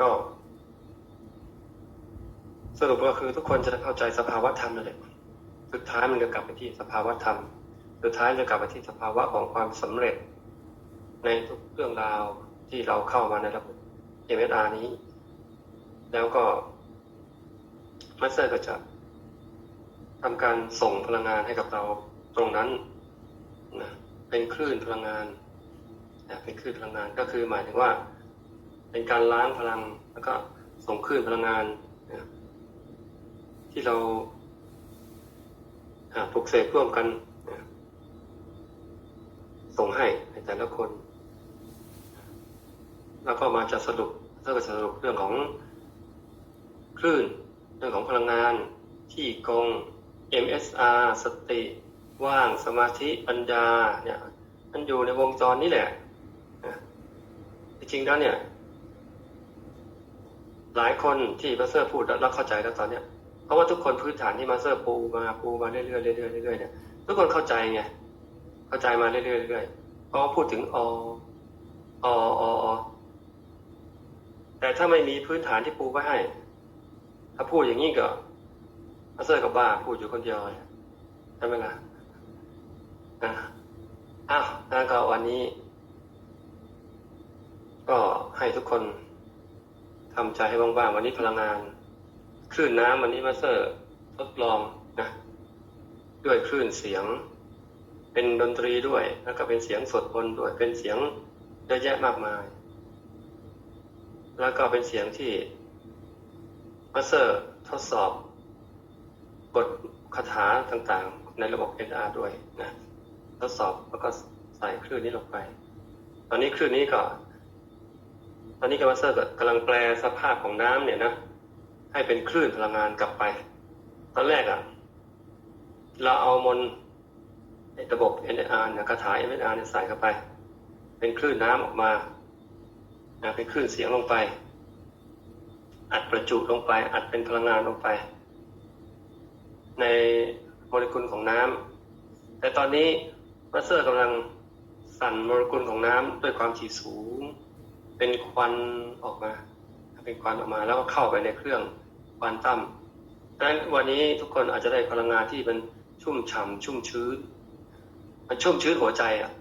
ก็ สรุปก็คือทุกคนจะเข้าใจสภาวะธรรมนั่นแหละสุดท้ายมันจะกลับไปที่สภาวะธรรม สุดท้ายจะกลับไปที่สภาวะของความสำเร็จ ในทุกเรื่องราวที่เราเข้ามาในระบบ MSR นี้ แล้วก็มาสเตอร์ก็จะทำการส่งพลังงานให้กับเราตรงนั้นนะเป็นคลื่นพลังงานนะเป็นคลื่นพลังงานก็คือหมายถึงว่า เป็นการล้างพลังแล้วก็ส่งคลื่นพลังงานนะที่เราปลุกเสกร่วมกันนะส่งให้ในแต่ละคน แล้วก็มาจะสรุปเพื่อสรุปเรื่องของคลื่นเรื่องของพลังงานที่กอง MSR สติว่างสมาธิปัญญาเนี่ยมันอยู่ในวงจรนี้แหละนะจริงๆแล้วเนี่ย หลายคนที่มาเตอร์พูดแล้วเข้าใจแล้วตอนเนี้ยเพราะว่าทุกคนพื้นฐานที่มาเตอร์ปูมาปูมาเรื่อยๆเรื่อยๆเรื่อยๆเนี่ยทุกคนเข้าใจไงเข้าใจมาเรื่อยๆเรื่อยๆพอพูดถึงอออออแต่ถ้าไม่มีพื้นฐานที่ปูไว้ให้ ถ้าพูดอย่างนี้ก็มาเตอร์กับบ้าพูดอยู่คนเดียวใช่ไหมล่ะอะอ้าวแล้วก็วันนี้ ก็ให้ทุกคน ทำใจให้ว่างๆวันนี้พลังงาน คลื่นน้ำวันนี้มาเตอร์ทดลองนะด้วยคลื่นเสียง เป็นดนตรีด้วยแล้วก็เป็นเสียงสดบนด้วยเป็นเสียงเยอะแยะมากมาย แล้วก็เป็นเสียงที่มาเตอร์ทดสอบบทคาถาต่างๆ ในระบบ NR ด้วยนะทดสอบแล้วก็ใส่คลื่นนี้ลงไป ตอนนี้คลื่นนี้ก็ ตอนนี้กมาสเตอร์กำลังแปลสภาพของน้ำเนี่ยนะให้เป็นคลื่นพลังงานกลับไป ตอนแรกอะ่ะ เราเอามนในระบบ NR เนี่ยคาถา NR เนี่ยใส่เข้าไป เป็นคลื่นน้ำออกมานะเป็นคลื่นเสียงลงไป อัดประจุลงไป อัดเป็นพลังงานลงไป ในโมเลกุลของน้ำแต่ตอนนี้มาสเตอร์กำลังสั่นโมเลกุลของน้ำด้วยความถี่สูง เป็นควันออกมา เป็นควันออกมาแล้วก็เข้าไปในเครื่องควอนตัมดังนั้นวันนี้ทุกคนอาจจะได้พลังงานที่มันชุ่มฉ่ำชุ่มชื้น มันชุ่มชื้นหัวใจอะ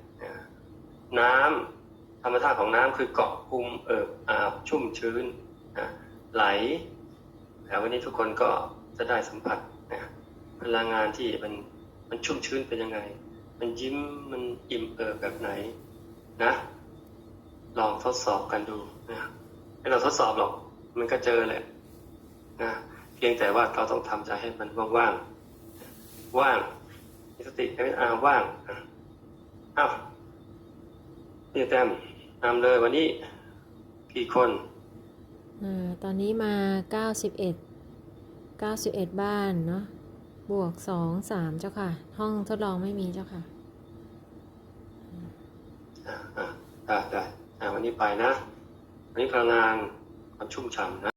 น้ำธรรมชาติของน้ำคือเกาะกลุ่มเอิบอาบชุ่มชื้นนะไหลแต่วันนี้ทุกคนก็จะได้สัมผัสนะพลังงานที่มันมันชุ่มชื้นเป็นยังไง มันยิ้มมันอิ่มเอิบแบบไหนนะ ลองทดสอบกันดูนะให้เราทดสอบหรอกมันก็เจอแหละนะเพียงแต่ว่าเราต้องทำใจให้มันว่างๆว่างมีสติไม่อาว่างอะอ้าวนี่แต้มนำเลยวันนี้กี่คนอ่าตอนนี้มา91 91บ้านเนาะบวก2 3เจ้าค่ะ ห้องทดลองไม่มีเจ้าค่ะอ่าอ่าได้ได้อ่าวั นนี้ไปนะอันนี้พลังงานความชุ่มฉ่ำนะ